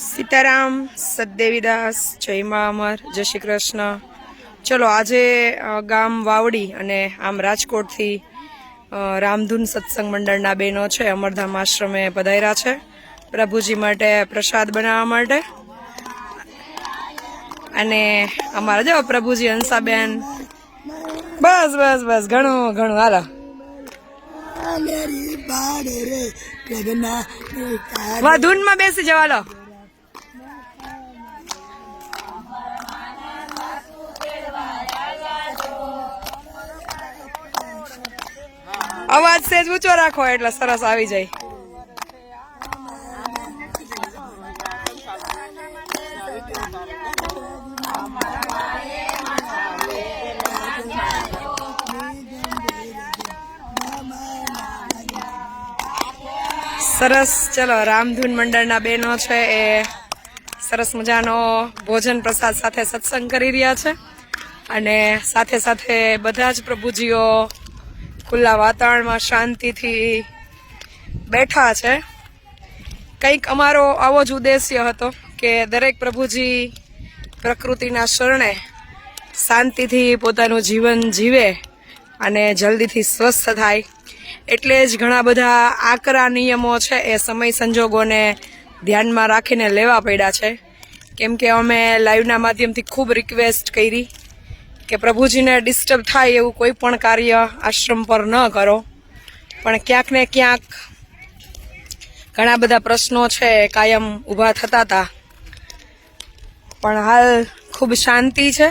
સીતારામ સદદેવીદાસ જય મા અમર જય શ્રી કૃષ્ણ. ચલો આજે ગામ વાવડી અને આમ રાજકોટથી રામધૂન સત્સંગ મંડળના બહેનો છે અમરધામ આશ્રમે પધાર્યા છે. પ્રભુજી માટે પ્રસાદ બનાવવા માટે. અને અમારા જો પ્રભુજી હંસાબેન. બસ બસ બસ ઘણું ઘણું હાલો. ધૂનમાં બેસી જવા લો અવાજ સેજ ઊંચો રાખો એટલે સરસ આવી જાય. સરસ, ચલો, રામધૂન મંડળના બહેનો છે એ સરસ મજાનો ભોજન પ્રસાદ સાથે સત્સંગ કરી રહ્યા છે. અને સાથે સાથે બધા જ પ્રભુજીઓ ખુલ્લા વાતાવરણમાં શાંતિથી બેઠા છે. કંઈક અમારો આવો જ ઉદ્દેશ્ય હતો કે દરેક પ્રભુજી પ્રકૃતિના શરણે શાંતિથી પોતાનું જીવન જીવે અને જલ્દીથી સ્વસ્થ થાય. એટલે જ ઘણા બધા આકરા નિયમો છે એ સમય સંજોગોને ધ્યાનમાં રાખીને લેવા પડ્યા છે. કેમ કે અમે લાઈવના માધ્યમથી ખૂબ રિક્વેસ્ટ કરી. કે પ્રભુજીને ડિસ્ટર્બ થાય એવું કોઈ પણ કાર્ય આશ્રમ પર ન કરો. પણ ક્યાંક ને ક્યાંક ઘણા બધા પ્રશ્નો છે કાયમ ઊભા થતા હતા. પણ હાલ ખૂબ શાંતિ છે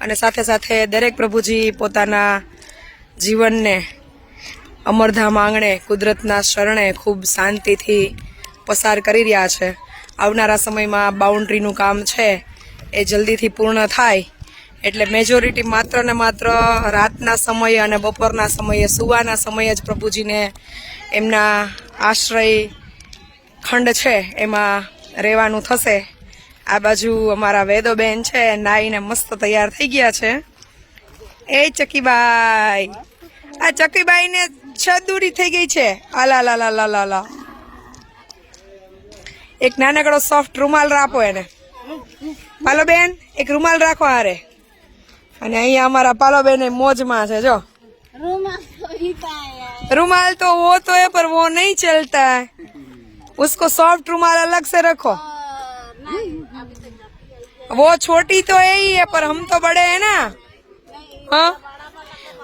અને સાથે સાથે દરેક પ્રભુજી પોતાના જીવનને અમરધામ આંગણે કુદરતના શરણે ખૂબ શાંતિથી પસાર કરી રહ્યા છે. આવનારા સમયમાં બાઉન્ડ્રીનું કામ છે એ જલ્દીથી પૂર્ણ થાય. એટલે મેજોરિટી માત્ર ને માત્ર રાતના સમયે અને બપોરના સમયે, સુવાના સમયે જ પ્રભુજીને એમના આશ્રય ખંડ છે એમાં રહેવાનું થશે. આ બાજુ અમારા વેદોબેન છે, નાઈને મસ્ત તૈયાર થઈ ગયા છે. એ ચકીબાઈ આ ચકીબાઈને છ દૂરી થઈ ગઈ છે. આલા લા લા લા લા લા એક નાનકડો સોફ્ટ રૂમાલ રાખો એને. પાલો બેન, એક રૂમાલ રાખો હારે. અને અહીંયા અમારા પાલો બેન એ મોજમાં છે જો रुमाल तो वो तो है पर वो नहीं चलता है उसको सॉफ्ट रुमाल अलग से रखो वो छोटी तो है ही है पर हम तो बड़े हैं ना हाँ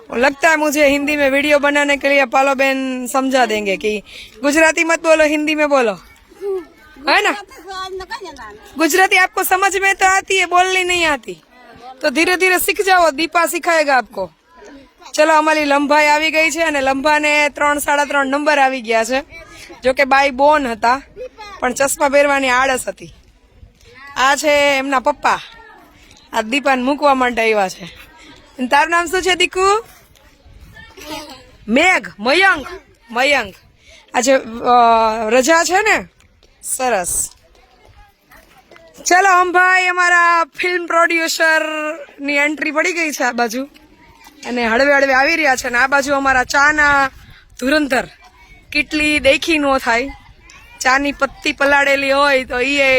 वो लगता है मुझे हिंदी में वीडियो बनाने के लिए पालो बहन समझा देंगे कि गुजराती मत बोलो हिंदी में बोलो है ना गुजराती आपको समझ में तो आती है बोलनी नहीं आती तो धीरे धीरे सीख जाओ दीपा सिखाएगा आपको ચલો અમારી લંભાઈ આવી ગઈ છે અને લંભાને ત્રણ સાડા ત્રણ નંબર આવી ગયા છે જો કે બાઈ બોન હતા પણ ચશ્મા પહેરવાની આળસ હતી આ છે એમના પપ્પા આ દીપાને મૂકવા માટે આવ્યા છે અને તારું નામ શું છે દીકુ મેઘ મયંક મયંક આજે અ, રજા છે ને સરસ ચલો અંભાઈ અમારા ફિલ્મ પ્રોડ્યુસરની એન્ટ્રી પડી ગઈ છે આ બાજુ. અને હળવે હળવે આવી રહ્યા છે અને આ બાજુ અમારા ચાના ધુરંધર. કેટલી દેખી નો થાય. ચાની પત્તી પલાળેલી હોય તો એ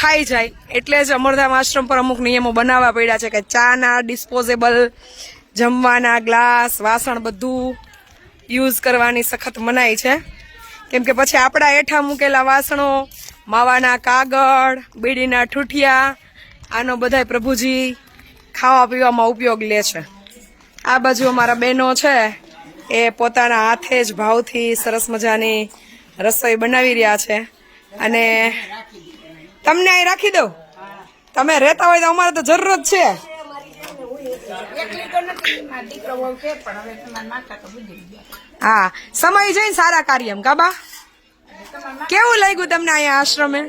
ખાઈ જાય. એટલે જ અમરધામ આશ્રમ પર અમુક નિયમો બનાવવા પડ્યા છે કે ચાના ડિસ્પોઝેબલ જમવાના ગ્લાસ, વાસણ બધું યુઝ કરવાની સખત મનાઈ છે. કેમ કે પછી આપણા હેઠા મૂકેલા વાસણો માવાના કાગળ, બીડીના ઠૂઠિયા, આનો બધાય પ્રભુજી ખાવા પીવામાં ઉપયોગ લે છે. આ બાજુ અમારા બહેનો છે, એ પોતાના હાથે જ ભાવથી સરસ મજાની રસોઈ બનાવી રહ્યા છે. અને તમને અહીં રાખી દઉં? તમે રહેતા હોય તો અમારે તો જરૂરત છે. હા, સમય જઈને સારા કાર્યમ કાબા કેવું લાગ્યું તમને અહીંયા આશ્રમે?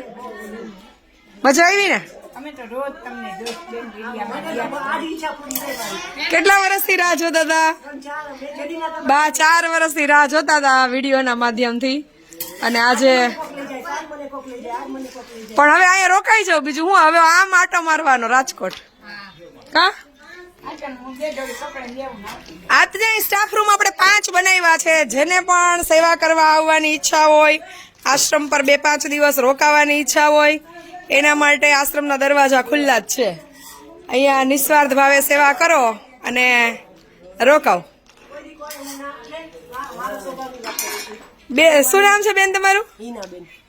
મજા આવી ને? કેટલા વર્ષથી રાહ જોતા હતા? બા, ચાર વર્ષથી રાહ જોતા હતા વિડીયોના માધ્યમથી. અને આજે પણ હવે અહીંયા રોકાઈ જાવ બીજું હું, હવે આમ આટો મારવાનો રાજકોટ. કા? આજે સ્ટાફ રૂમ આપણે પાંચ બનાવ્યા છે. જેને પણ સેવા કરવા આવવાની ઈચ્છા હોય આશ્રમ પર બે પાંચ દિવસ રોકાવાની ઈચ્છા હોય એના માટે આશ્રમના દરવાજા ખુલ્લા જ છે. અહીંયા નિસ્વાર્થ ભાવે સેવા કરો અને રોકાવ. બે શું નામ છે બેન તમારું?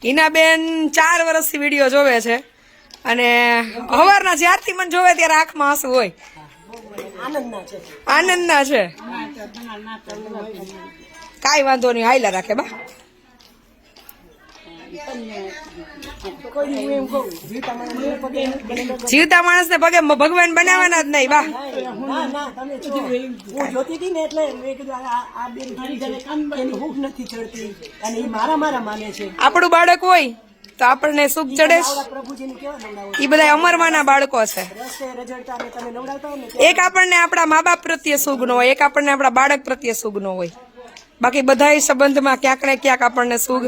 હિનાબેન. ચાર વર્ષથી વીડિયો જોવે છે અને સવારના જ્યારથી મને જોવે ત્યારે આંખમાં આંસુ હોય. આનંદના છે. કાંઈ વાંધો નહીં હાઈલા રાખે બા. જીવતા માણસને પગે ભગવાન બનાવવાના જ નહીં બા ના ના હું જોતી હતી ને એટલે મેં કીધું આ આ બેન એની હૂફ નથી ચડતી. અને એ મારા મારા માને છે. આપણું બાળક હોય તો આપણને સુખ ચડે એ બધા અમરવાના બાળકો છે. ને ને એક આપણને આપણા મા બાપ પ્રત્યે સુખ નો હોય એક આપણને આપણા બાળક પ્રત્યે સુખ નો હોય. બાકી બધા સંબંધમાં ક્યાંક ને ક્યાંક આપણને સુખ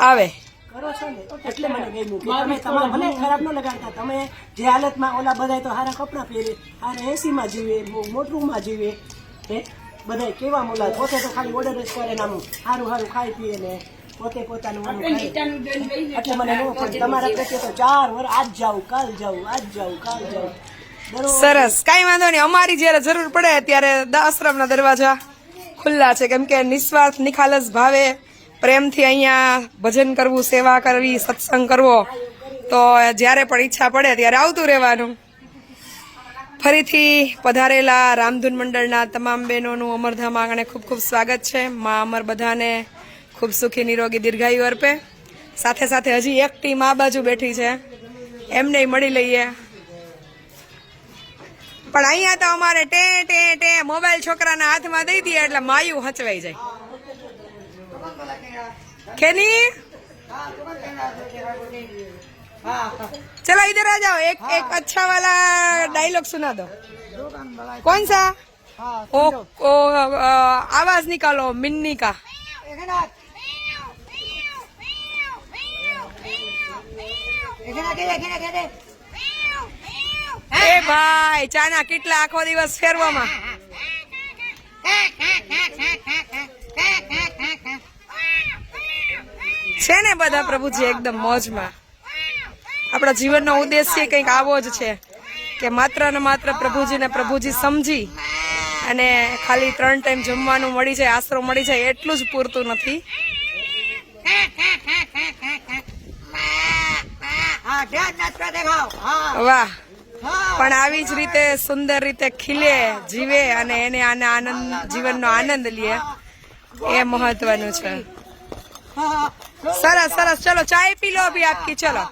આવે. કરો છો ને એટલે મને ગમ્યું કે તમે તમારા ભલે ખરાબ ન લગાડતા તમે જે હાલતમાં ઓલા બધાય તો હારા કપડાં પહેરે હારા એસીમાં જીવે મોટરૂમમાં જીવે હે? બધા કેવા મોલા પોતે તો ખાલી ઓર્ડર જ કરે નામ સારું સારું ખાઈ પીએ ને પોતે પોતાનું એટલે મને પણ તમારા પ્રત્યે તો ચાર વર આજ જાઉં કાલ જાઉં આજ જાઉં કાલ જાઉં. સરસ. કાંઈ વાંધો નહીં. અમારી જ્યારે જરૂર પડે ત્યારે આશ્રમના દરવાજા ખુલ્લા છે. કેમ કે નિસ્વાર્થ નિખાલસ ભાવે પ્રેમથી અહીંયા ભજન કરવું, સેવા કરવી, સત્સંગ કરવો, તો જ્યારે પણ ઈચ્છા પડે ત્યારે આવતું રહેવાનું. ફરીથી પધારેલા રામધૂન મંડળના તમામ બહેનોનું અમરધામ આંગણે ખૂબ ખૂબ સ્વાગત છે. મા અમર બધાને ખૂબ સુખી, નિરોગી, દીર્ઘાયુ અર્પે. સાથે સાથે હજી એક ટીમ આ બાજુ બેઠી છે. એમને મળી લઈએ. પણ અહીંયા તો અમારે ટે ટે ટે મોબાઈલ છોકરાના હાથમાં દઈ દઈએ એટલે માયું હચવાઈ જાય. ખેની चलो इधर आ जाओ एक एक अच्छा वाला डायलॉग सुना दो कौन सा ओ, ओ अ, आवाज निकालो मिन्नी का એ ભાઈ ચાના કેટલા આખો દિવસ ફેરવામાં છે ને બધા પ્રભુજી એકદમ મોજમાં. આપણા જીવનનો ઉદ્દેશ્ય કંઈક આવો જ છે કે માત્ર ને માત્ર પ્રભુજીને પ્રભુજી સમજી અને ખાલી ત્રણ ટાઈમ જમવાનું મળી જાય, આશરો મળી જાય, એટલું જ પૂરતું નથી. વાહ. પણ આવી જ રીતે સુંદર રીતે ખીલે, જીવે અને એને આને આનંદ, જીવનનો આનંદ લે. એ મહત્વનું છે. સરસ સરસ. ચલો, ચાય પી લો અભી આપકી, ચલો.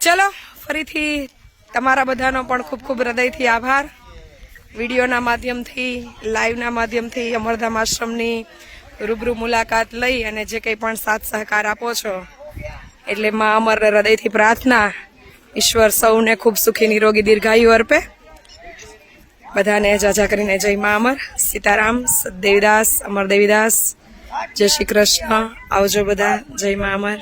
ચલો, ફરીથી તમારા બધાનો પણ ખૂબ ખૂબ હૃદયથી આભાર. વિડીયોના માધ્યમથી, લાઈવના માધ્યમથી, અમરધામ આશ્રમની રૂબરૂ મુલાકાત લઈ અને જે કંઈ પણ સાથ સહકાર આપો છો. એટલે માં અમર હૃદયથી પ્રાર્થના, ઈશ્વર સૌને ખૂબ સુખી, નિરોગી, દીર્ઘાયુ અર્પે. બધાને જાજા કરીને જય મા અમર. સીતારામ સદદેવીદાસ અમર દેવીદાસ જય શ્રી કૃષ્ણ. આવજો બધા. જય મા અમર.